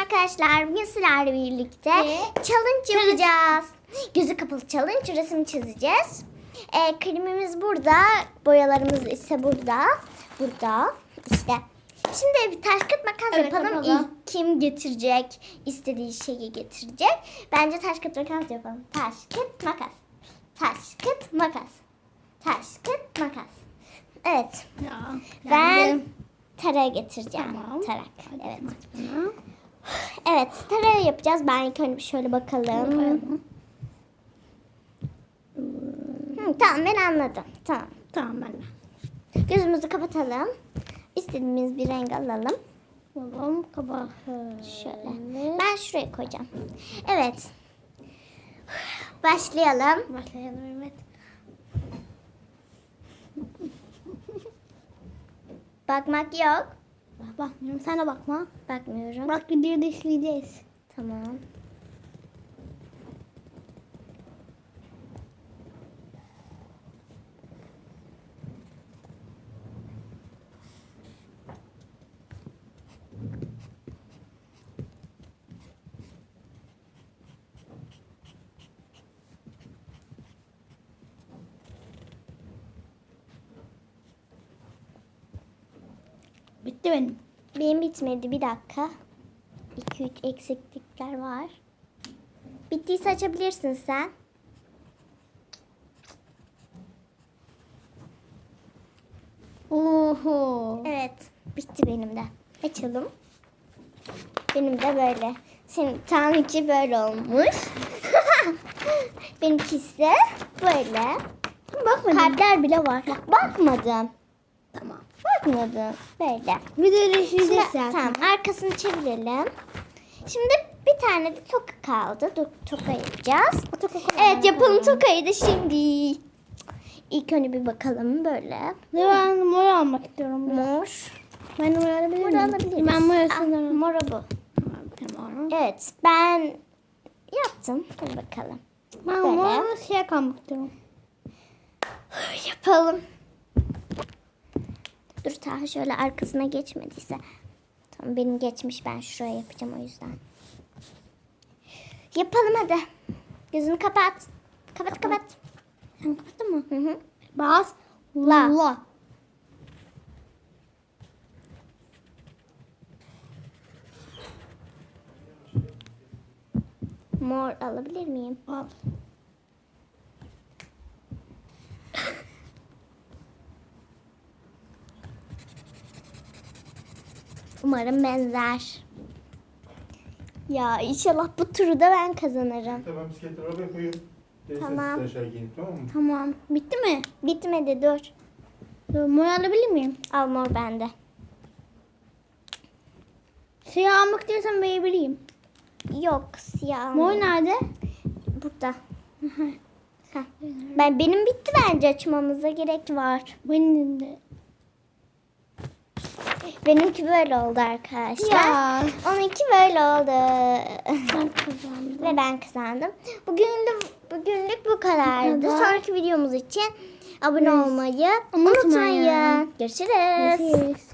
arkadaşlar. Bugün sizlerle birlikte Ve- challenge yapacağız. Gözü kapalı challenge resim çizeceğiz. Ee, kalemimiz burada. Boyalarımız ise burada. Burada. İşte. Şimdi bir taş kıt makas Evet, yapalım. İlk kim getirecek? istediği şeyi getirecek. Bence taş kıt makas yapalım. Taş kıt makas. Taş kıt makas. Taş kıt makas. Evet. Ya. Ben tarak getireceğim. Tamam. Tarak. Hadi Evet. Tamam. Evet, tarağı yapacağız. Ben ilk önce şöyle bakalım. Hı, tamam, ben anladım. Tamam. Tamam ben de. Gözümüzü kapatalım. İstediğimiz bir renk alalım. Babam kabağı. Şöyle. Ben şuraya koyacağım. Evet. Başlayalım. Başlayalım evet. Bakmak yok. Bak, bakmıyorum sen de bakma. Bakmıyorum. Bak videoyu da işleyeceğiz. Tamam. Bitti benim. Benim bitmedi. Bir dakika. 2-3 eksiklikler var. Bittiyse açabilirsin sen. Oho. Evet. Bitti benim de. Açalım. Benim de böyle. Senin Tanrıki böyle olmuş. Benimkisi böyle. Bakmadım. Kalpler bile var. Bakmadım. Tamam. Bakmadım. Böyle. Da Şimdi, işleyeceğiz zaten. tamam arkasını çevirelim. Şimdi bir tane de toka kaldı. Dur, toka yapacağız. Evet yapalım tokayı da şimdi. İlk önce bir bakalım böyle. Ne ben mor almak istiyorum. Mor. Ben de mor alabilir Mor miyim? alabiliriz. Ben mor Ah, alabilirim. Moru bu. Tamam. Evet ben yaptım. Hadi bakalım. Ben Böyle. mor şey kalmak istiyorum. Yapalım. Dur ta şöyle arkasına geçmediyse. Tamam benim geçmiş ben şuraya yapacağım o yüzden. Yapalım hadi. Gözünü kapat. Kapat kapat. Sen kapattın mı? Hı hı. Bas. La. La. Mor alabilir miyim? Al. Umarım benzer. Ya inşallah bu turu da ben kazanırım. Tamam bisikletleri arabaya koyun. Tamam. aşağı tamam mı? Tamam. Bitti mi? Bitmedi dur. Dur, Mor alabilir miyim? Al mor bende. Siyah almak istiyorsan verebileyim. Yok siyah. Mor nerede? Burada. Ben benim bitti bence açmamıza gerek var. Benim de. Benimki böyle oldu arkadaşlar. Ya. Onunki böyle oldu. Ben kazandım. Ve ben kazandım. Bugün de, bugünlük bu kadardı. Bu kadar. Sonraki videomuz için abone olmayı Unutmayın. unutmayın. Görüşürüz. Görüşürüz.